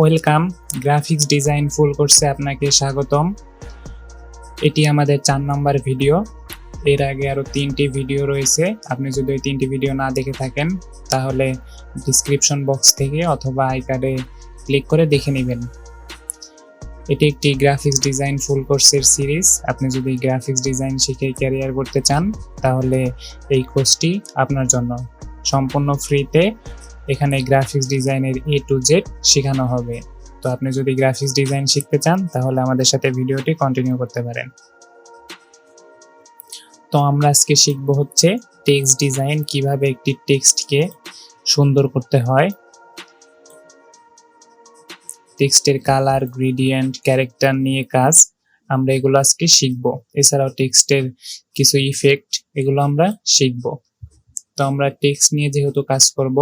Welcome graphics design ফুল কোর্সে আপনাকে স্বাগতম। এটি আমাদের চার নম্বর ভিডিও এর আগে আরও তিনটি ভিডিও রয়েছে। আপনি যদি ওই তিনটি ভিডিও না দেখে থাকেন, তাহলে ডিসক্রিপশন বক্স থেকে অথবা আই কার্ডে ক্লিক করে দেখে নেবেন। এটি একটি গ্রাফিক্স ডিজাইন ফুল কোর্সের সিরিজ আপনি যদি গ্রাফিক্স ডিজাইন শিখে ক্যারিয়ার করতে চান, তাহলে এই কোর্সটি আপনার জন্য। সম্পূর্ণ ফ্রিতে এখানে গ্রাফিক্স ডিজাইনের এ টু জেড শেখানো হবে। তো আপনি যদি গ্রাফিক্স ডিজাইন শিখতে চান, তাহলে আমাদের সাথে ভিডিওটি কন্টিনিউ করতে পারেন। তো আমরা আজকে শিখব হচ্ছে টেক্সট ডিজাইন কীভাবে একটি টেক্সটকে সুন্দর করতে হয়। টেক্সটের কালার গ্রেডিয়েন্ট ক্যারেক্টার নিয়ে কাজ আমরা এগুলো আজকে শিখব। এছাড়াও টেক্সটের কিছু ইফেক্ট এগুলো আমরা শিখব। তো আমরা টেক্সট নিয়ে যেহেতু কাজ করব,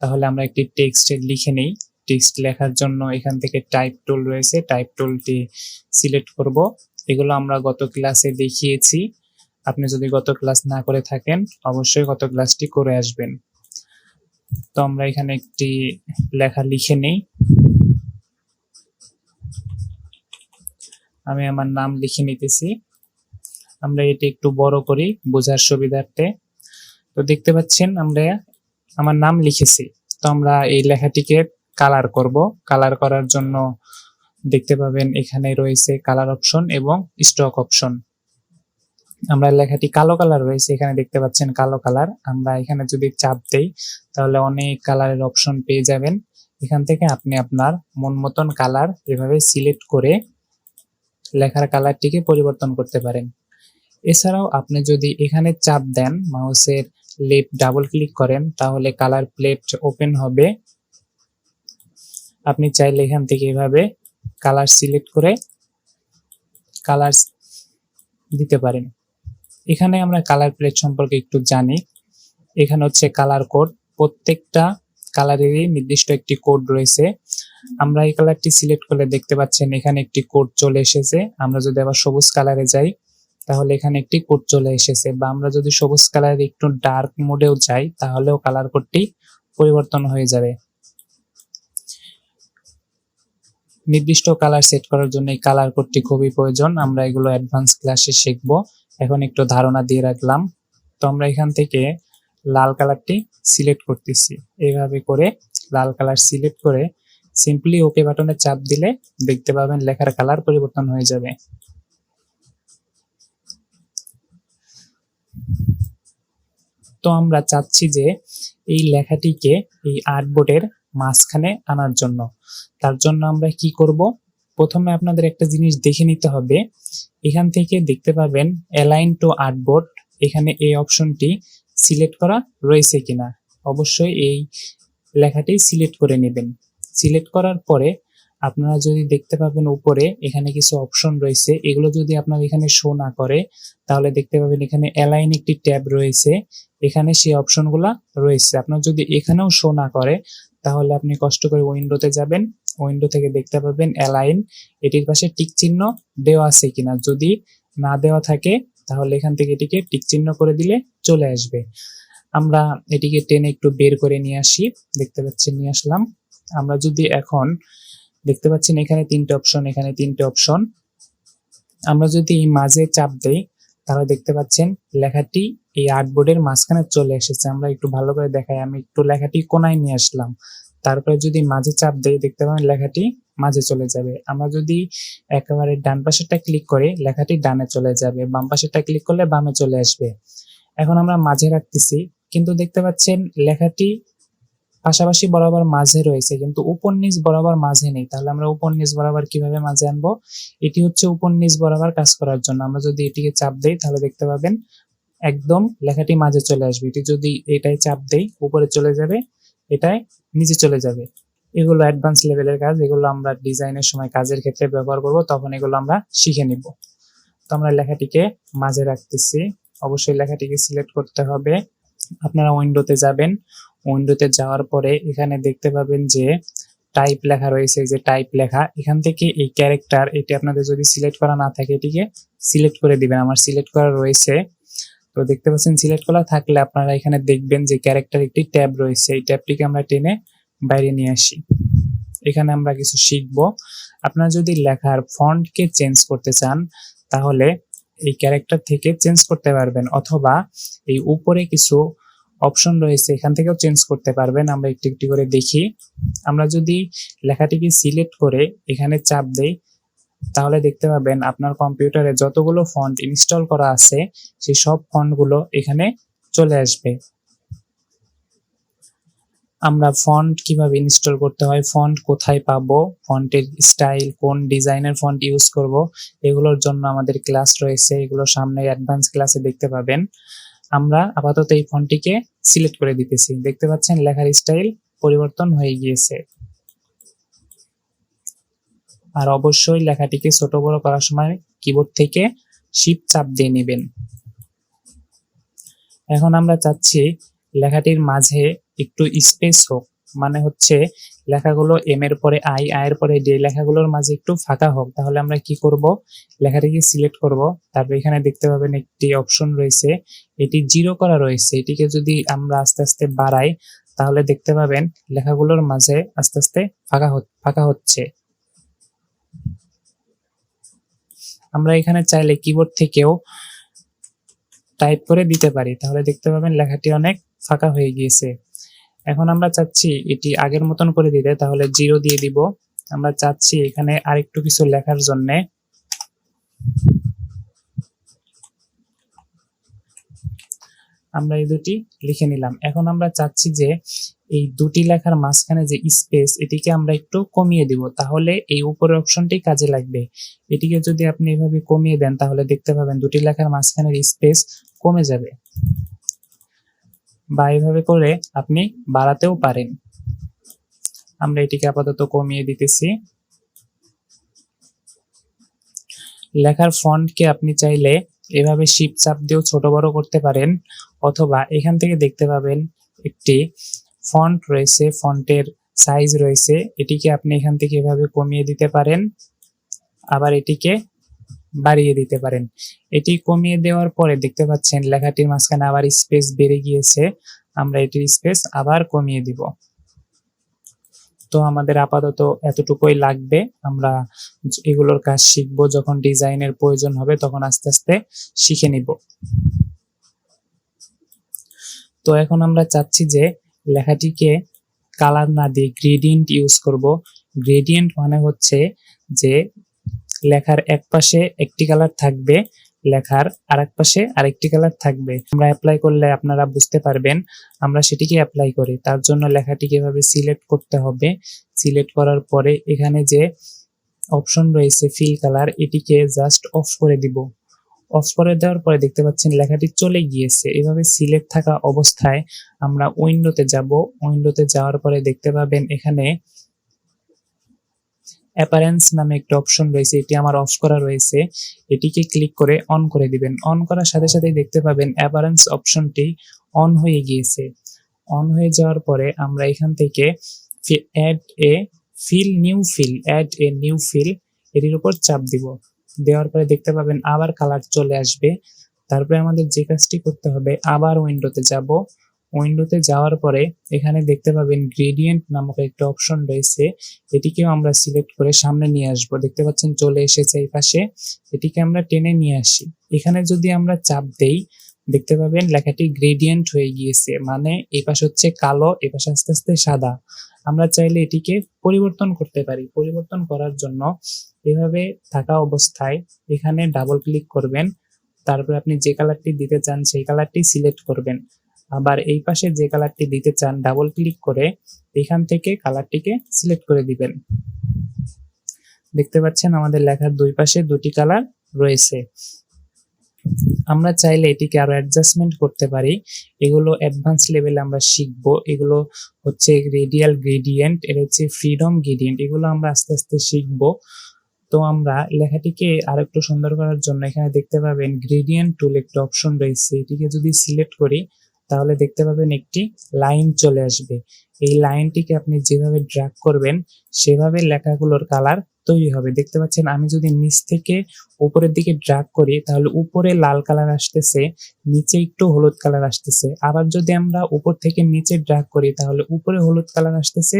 তাহলে আমরা একটি টেক্সট লিখে নেই। টেক্সট লেখার জন্য এখান থেকে টাইপ টুল রয়েছে টাইপ টুলটি সিলেক্ট করব। এগুলো আমরা গত ক্লাসে দেখিয়েছি। আপনি যদি গত ক্লাস না করে থাকেন, অবশ্যই গত ক্লাসটি করে আসবেন। তো আমরা এখানে একটি লেখা লিখে নেই। আমি আমার নাম লিখে নিতেছি। আমরা এটি একটু বড় করি, বোঝার সুবিধার্থে। তো দেখতে পাচ্ছেন আমরা আমার নাম লিখেছি। তো আমরা এই লেখাটিকে কালার করব। কালার করার জন্য দেখতে পাবেন এখানে রয়েছে কালার অপশন এবং স্টক অপশন আমরা লেখাটি কালো কালার রয়েছে, এখানে দেখতে পাচ্ছেন কালো কালার আমরা এখানে যদি চাপ দেই, তাহলে অনেক কালারের অপশন পেয়ে যাবেন। এখান থেকে আপনি আপনার মন মতন কালার এভাবে সিলেক্ট করে লেখার কালারটিকে পরিবর্তন করতে পারেন। এছাড়াও আপনি যদি এখানে চাপ দেন মাউসের লেফট ডাবল ক্লিক করেন, তাহলে কালার প্লেট ওপেন হবে, আপনি চাইলে এখান থেকে এভাবে কালার সিলেক্ট করে কালার দিতে পারেন। এখানে আমরা কালার প্লেট সম্পর্কে একটু জানি। এখানে হচ্ছে কালার কোড প্রত্যেকটা কালারেরই নির্দিষ্ট একটি কোড রয়েছে। আমরা এই কালারটি সিলেক্ট করলে দেখতে পাচ্ছেন এখানে একটি কোড চলে এসেছে। আমরা যদি আবার সবুজ কালারে যাই তাহলে এখানে একটি কোড চলে এসেছে। বা আমরা যদি সবুজ কালার একটু ডার্ক মোডেও যাই, তাহলেও কালার কোডটি পরিবর্তন হয়ে যাবে। নির্দিষ্ট কালার সেট করার জন্য এই কালার কোডটি খুবই প্রয়োজন। আমরা এগুলো অ্যাডভান্স ক্লাসে শিখব। এখন একটু ধারণা দিয়ে রাখলাম। তো আমরা এখান থেকে লাল কালারটি সিলেক্ট করতেছি। এইভাবে করে লাল কালার সিলেক্ট করে সিম্পলি ওকে বাটনে চাপ দিলে দেখতে পাবেন লেখার কালার পরিবর্তন হয়ে যাবে। তো আমরা চাচ্ছি যে এই লেখাটিকে এই আর্টবোর্ডের মাঝখানে আনার জন্য। তার জন্য আমরা কি করব? প্রথমে আপনাদের একটা জিনিস দেখে নিতে হবে। এখান থেকে দেখতে পাবেন অ্যালাইন টু আর্টবোর্ড এখানে এই অপশনটি সিলেক্ট করা রয়েছে কিনা। অবশ্যই এই লেখাটি সিলেক্ট করে নেবেন। সিলেক্ট করার পরে আপনারা যদি দেখতে পাবেন উপরে, এখানে কিছু অপশন রয়েছে। এগুলো যদি আপনার এখানে শো না করে, তাহলে দেখতে পাবেন এখানে অ্যালাইন একটি ট্যাব রয়েছে। এখানে সেই অপশনগুলো রয়েছে। আপনার যদি এখানেও শো না করে, তাহলে আপনি কষ্ট করে উইন্ডোতে যাবেন। উইন্ডো থেকে দেখতে পাবেন অ্যালাইন এটির পাশে টিক চিহ্ন দেওয়া আছে কিনা। যদি না দেওয়া থাকে, তাহলে এখান থেকে এটিকে টিক চিহ্ন করে দিলে চলে আসবে। আমরা এটিকে টেনে একটু বের করে নিয়ে আসি। দেখতে পাচ্ছি নিয়ে আসলাম। আমরা যদি এখন দেখতে পাচ্ছেন এখানে তিনটে অপশন এখানে তিনটে অপশন আমরা যদি এই মাঝে চাপ দেই, তাহলে দেখতে পাচ্ছেন লেখাটি এই আর্টবোর্ডের মাঝখানে চলে এসেছে। আমরা একটু ভালো করে দেখাই, আমি একটু লেখাটি কোনায় নিয়ে আসলাম। তারপরে যদি মাঝে চাপ দেই, দেখতে পাবেন লেখাটি মাঝে চলে যাবে। আমরা যদি একেবারে ডান পাশেরটা ক্লিক করি, লেখাটি ডানে চলে যাবে, বাম পাশেরটা ক্লিক করলে বামে চলে আসবে। এখন আমরা মাঝে রাখতেছি, কিন্তু দেখতে পাচ্ছেন লেখাটি পাশাপাশি বরাবর মাঝে রয়েছে, কিন্তু উপর নিচ বরাবর মাঝে নেই। তাহলে আমরা উপর নিচ বরাবর কীভাবে মাঝে আনব? এটি হচ্ছে উপর নিচ বরাবর কাজ করার জন্য। আমরা যদি এটিকে চাপ দেই, তাহলে দেখতে পাবেন একদম লেখাটি মাঝে চলে আসবে। এটি যদি এটাই চাপ দেই, উপরে চলে যাবে এটাই নিচে চলে যাবে। এগুলো অ্যাডভান্স লেভেলের কাজ। এগুলো আমরা ডিজাইনের সময় কাজের ক্ষেত্রে ব্যবহার করব, তখন এগুলো আমরা শিখে নিব। তো আমরা লেখাটিকে মাঝে রাখতেছি। অবশ্যই লেখাটিকে সিলেক্ট করতে হবে। আপনারা উইন্ডোতে যাবেন। উইন্ডোতে যাওয়ার পরে এখানে দেখতে পাবেন যে টাইপ লেখা রয়েছে যে টাইপ লেখা। এখান থেকে এই ক্যারেক্টার এটি আপনাদের যদি সিলেক্ট করা না থাকে, এটিকে সিলেক্ট করে দিবেন। আমার সিলেক্ট করা রয়েছে। তো দেখতে পাচ্ছেন সিলেক্ট করা থাকলে আপনারা এখানে দেখবেন যে ক্যারেক্টার একটি ট্যাব রয়েছে। এই ট্যাবটিকে আমরা টেনে বাইরে নিয়ে আসি। এখানে আমরা কিছু শিখব। আপনারা যদি লেখার ফন্টকে চেঞ্জ করতে চান, তাহলে এই ক্যারেক্টার থেকে চেঞ্জ করতে পারবেন। অথবা এই উপরে কিছু অপশন রয়েছে, এখান থেকেও চেঞ্জ করতে পারবেন। আমরা একটু একটু করে দেখি। আমরা যদি লেখাটিকে সিলেক্ট করে এখানে চাপ দেই, তাহলে দেখতে পাবেন আপনার কম্পিউটারে যতগুলো ফন্ট ইনস্টল করা আছে, সেই সব ফন্টগুলো এখানে চলে আসবে। আমরা ফন্ট কীভাবে ইনস্টল করতে হয় ফন্ট কোথায় পাবো ফন্টের স্টাইল কোন ডিজাইনের ফন্ট ইউজ করব, এগুলোর জন্য আমাদের ক্লাস রয়েছে। এগুলো সামনে অ্যাডভান্স ক্লাসে দেখতে পাবেন। আমরা আপাতত এই ফন্টটিকে সিলেক্ট করে দিতেছি। দেখতে পাচ্ছেন লেখার স্টাইল পরিবর্তন হয়ে গিয়েছে। আর অবশ্যই লেখাটিকে ছোট বড় করার সময় কিবোর্ড থেকে শিপ চাপ দিয়ে নেবেন। এখন আমরা চাচ্ছি লেখাটির মাঝে একটু স্পেস হোক। মানে হচ্ছে লেখাগুলো এম এর পরে আই আই এর পরে ডি লেখাগুলোর মাঝে একটু ফাঁকা হোক, তাহলে আমরা কি করব? লেখাটিকে সিলেক্ট করব। তারপর এখানে দেখতে পাবেন একটি অপশন রয়েছে, এটি জিরো করা রয়েছে। এটিকে যদি আমরা আস্তে আস্তে বাড়াই, তাহলে দেখতে পাবেন লেখাগুলোর মাঝে আস্তে আস্তে ফাঁকা ফাঁকা হচ্ছে। আমরা এখানে চাইলে কিবোর্ড থেকেও টাইপ করে দিতে পারি। তাহলে দেখতে পাবেন লেখাটি অনেক ফাঁকা হয়ে গিয়েছে। এখন আমরা চাচ্ছি এটি আগের মতন করে দিতে, তাহলে জিরো দিয়ে দিব। আমরা চাচ্ছি এখানে আরেকটু কিছু লেখার জন্য। আমরা এই দুটি লিখে নিলাম। এখন আমরা চাচ্ছি যে এই দুটি লেখার মাঝখানে যে স্পেস এটিকে আমরা একটু কমিয়ে দিব। তাহলে এই উপরের অপশনটি কাজে লাগবে। এটিকে যদি আপনি এভাবে কমিয়ে দেন, তাহলে দেখতে পাবেন দুটি লেখার মাঝখানের স্পেস কমে যাবে। বা এইভাবে করে আপনি বাড়াতেও পারেন। আমরা এটিকে আপাতত কমিয়ে দিতেছি। লেখার ফন্টকে আপনি চাইলে এভাবে শিপ চাপ দিয়েও ছোট বড় করতে পারেন, অথবা এখান থেকে দেখতে পাবেন একটি ফন্ট রয়েছে, ফন্টের সাইজ রয়েছে। এটিকে আপনি এখান থেকে এভাবে কমিয়ে দিতে পারেন। আবার এটিকে বাড়িয়ে দিতে পারেন। এটি কমিয়ে দেওয়ার পরে দেখতে পাচ্ছেন লেখাটির মাঝখানে আবার স্পেস বেড়ে গিয়েছে। আমরা এটির স্পেস আবার কমিয়ে দিব। তো আমাদের আপাতত এতটুকুই লাগবে। আমরা এগুলোর কাজ শিখব। যখন ডিজাইনের প্রয়োজন হবে তখন আস্তে আস্তে শিখে নিব। তো এখন আমরা চাচ্ছি যে লেখাটিকে কালার না দিয়ে গ্রেডিয়েন্ট ইউজ করব। গ্রেডিয়েন্ট মানে হচ্ছে যে লেখার এক পাশে একটি কালার থাকবে, লেখার আরেক পাশে আরেকটি কালার থাকবে। আমরা অ্যাপ্লাই করলে আপনারা বুঝতে পারবেন আমরা সেটিকে অ্যাপ্লাই করি। তার জন্য লেখাটি এভাবে সিলেক্ট করতে হবে। সিলেক্ট করার পরে এখানে যে অপশন রয়েছে ফিল কালার এটিকে জাস্ট অফ করে দিব। অফ করে দেওয়ার পরে দেখতে পাচ্ছেন লেখাটি চলে গিয়েছে। এভাবে সিলেক্ট থাকা অবস্থায় আমরা উইন্ডোতে যাব। উইন্ডোতে যাওয়ার পরে দেখতে পাবেন এখানে অ্যাপারেন্স নামে একটা অপশন রয়েছে, এটি আমার অফ করা রয়েছে, এটিকে ক্লিক করে অন করে দিবেন। অন করার সাথে সাথে দেখতে পাবেন অ্যাপারেন্স অপশনটি অন হয়ে গিয়েছে। অন হয়ে যাওয়ার পরে আমরা এখান থেকে add a fill new fill add a new fill এটির উপর চাপ দিব। দেওয়ার পরে দেখতে পাবেন আবার কালার চলে আসবে। তারপরে আমাদের যে কাজটি করতে হবে, আবার উইন্ডোতে যাব। উইন্ডোতে যাওয়ার পরে এখানে দেখতে পাবেন গ্রেডিয়েন্ট নামক একটা অপশন রয়েছে। এটিকেও আমরা সিলেক্ট করে সামনে নিয়ে আসব। দেখতে পাচ্ছেন চলে এসেছে এই পাশে। এটিকে আমরা টেনে নিয়ে আসি। এখানে যদি আমরা চাপ দেই, দেখতে পাবেন লেখাটি গ্রেডিয়েন্ট হয়ে গিয়েছে। মানে এই পাশে হচ্ছে কালো, এ পাশে আস্তে আস্তে সাদা। আমরা চাইলে এটিকে পরিবর্তন করতে পারি। পরিবর্তন করার জন্য এভাবে থাকা অবস্থায় এখানে ডাবল ক্লিক করবেন। তারপরে আপনি যে কালারটি দিতে চান, সেই কালারটি সিলেক্ট করবেন। আবার এই পাশে যে কালারটি দিতে চান ডাবল ক্লিক করে এখান থেকে কালারটিকে সিলেক্ট করে দিবেন। দেখতে পাচ্ছেন আমাদের লেখার দুই পাশে দুটি কালার রয়েছে। আমরা চাইলে এটিকে আরও অ্যাডজাস্টমেন্ট করতে পারি। এগুলো অ্যাডভান্স লেভেলে আমরা শিখব। এগুলো হচ্ছে রেডিয়াল গ্রেডিয়েন্ট এর হচ্ছে ফ্রিডম গ্রেডিয়েন্ট এগুলো আমরা আস্তে আস্তে শিখব। তো আমরা লেখাটিকে আরেকটু সুন্দর করার জন্য এখানে দেখতে পাবেন গ্রেডিয়েন্ট টুল একটা অপশন রয়েছে। এটিকে যদি সিলেক্ট করি তাহলে দেখতে পাবেন একটি লাইন চলে আসবে। এই লাইনটিকে আপনি যেভাবে ড্র্যাগ করবেন, সেভাবে লেখাগুলোর কালার তৈরি হবে। দেখতে পাচ্ছেন, আমি যদি নিচ থেকে উপরের দিকে ড্র্যাগ করি, তাহলে উপরে লাল কালার আসতেছে, নিচে একটু হলুদ কালার আসতেছে। আবার যদি আমরা উপর থেকে নিচে ড্র্যাগ করি, তাহলে উপরে হলুদ কালার আসতেছে,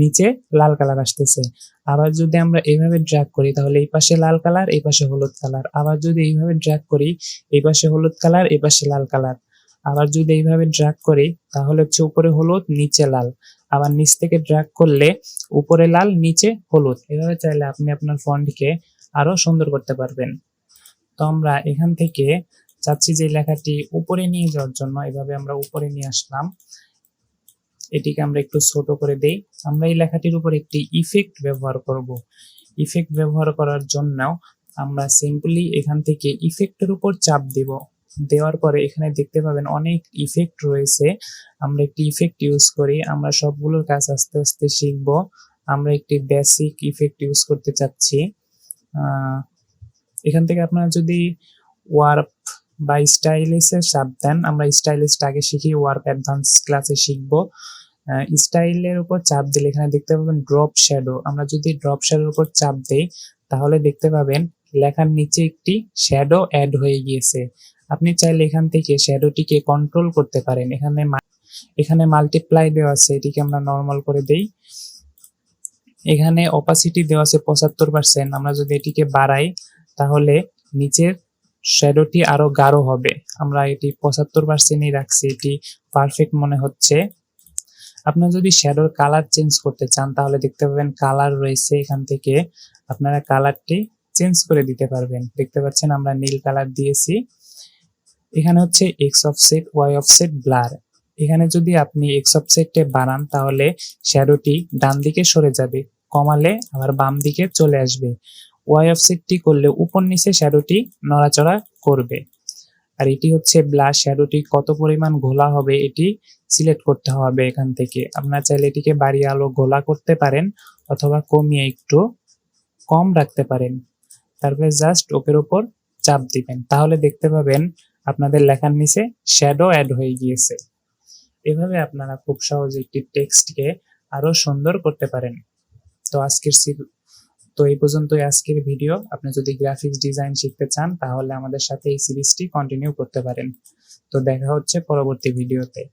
নিচে লাল কালার আসতেছে। আবার যদি আমরা এইভাবে ড্র্যাগ করি, তাহলে এই পাশে লাল কালার এই পাশে হলুদ কালার আবার যদি এইভাবে ড্র্যাগ করি, এই পাশে হলুদ কালার এই পাশে লাল কালার আবার যদি এইভাবে ড্র্যাগ করি, তাহলে হচ্ছে উপরে হলুদ, নিচে লাল। আবার নিচ থেকে ড্র্যাগ করলে উপরে লাল, নিচে হলুদ। এভাবে চাইলে আপনি আপনার ফন্টকে আরও সুন্দর করতে পারবেন। তো আমরা এখান থেকে চাচ্ছি যে লেখাটি উপরে নিয়ে যাওয়ার জন্য, এভাবে আমরা উপরে নিয়ে আসলাম। এটিকে আমরা একটু ছোট করে দেই। আমরা এই লেখাটির উপর একটি ইফেক্ট ব্যবহার করব। ইফেক্ট ব্যবহার করার জন্য আমরা সিম্পলি এখান থেকে ইফেক্টের উপর চাপ দিব। দেওয়ার পরে এখানে দেখতে পাবেন অনেক ইফেক্ট রয়েছে। আমরা একটি ইফেক্ট ইউজ করি, আমরা সবগুলোর কাজ আস্তে আস্তে শিখব। আমরা একটি বেসিক ইফেক্ট ইউজ করতে চাচ্ছি। এখান থেকে আপনারা যদি ওয়ার্প বা স্টাইলিশের চাপ দেন, আমরা স্টাইলিশটা আগে শিখি ওয়ার্প অ্যাডভান্স ক্লাসে শিখব। স্টাইলের উপর চাপ দিলে এখানে দেখতে পাবেন ড্রপ শ্যাডো আমরা যদি ড্রপ শ্যাডোর উপর চাপ দেই, তাহলে দেখতে পাবেন লেখার নিচে একটি শ্যাডো অ্যাড হয়ে গিয়েছে। আপনি চাইলে এখান থেকে শ্যাডোটিকে কন্ট্রোল করতে পারেন। এখানে এখানে মাল্টিপ্লাই দেওয়া আছে, এটিকে আমরা নর্মাল করে দেই। এখানে অপাসিটি দেওয়া আছে পঁচাত্তর পার্সেন্ট আমরা যদি এটিকে বাড়াই, তাহলে নিচের শ্যাডোটি আরও গাঢ় হবে। আমরা এটি পঁচাত্তর পার্সেন্টই রাখছি, এটি পারফেক্ট মনে হচ্ছে। আপনারা যদি শ্যাডোর কালার চেঞ্জ করতে চান, তাহলে দেখতে পাবেন কালার রয়েছে এখান থেকে। আপনারা কালারটি চেঞ্জ করে দিতে পারবেন। দেখতে পাচ্ছেন আমরা নীল কালার দিয়েছি। এখানে হচ্ছে X offset Y offset blur এখানে যদি আপনি এক্স অফসেটে বাড়ান, তাহলে শ্যাডোটি ডান দিকে সরে যাবে, কমালে আবার বাম দিকে চলে আসবে। ওয়াই অফসেটটি করলে উপর নিচে শ্যাডোটি নড়াচড়া করবে। আর এটি হচ্ছে ব্লার শ্যাডোটি কত পরিমাণ ঘোলা হবে এটি সিলেক্ট করতে হবে এখান থেকে। আপনার চাইলে এটিকে বাড়িয়ে আলো ঘোলা করতে পারেন অথবা কমিয়ে একটু কম রাখতে পারেন। তারপরে জাস্ট ওপের উপর চাপ দিবেন। তাহলে দেখতে পাবেন আপনাদের লেখার নিচে শ্যাডো অ্যাড হয়ে গিয়েছে। এভাবে আপনারা খুব সহজে একটি টেক্সটকে আরও সুন্দর করতে পারেন। তো আজকের সি- তো এই পর্যন্তই আজকের ভিডিও আপনি যদি গ্রাফিক্স ডিজাইন শিখতে চান, তাহলে আমাদের সাথে এই সিরিজটি কন্টিনিউ করতে পারেন। তো দেখা হচ্ছে পরবর্তী ভিডিওতে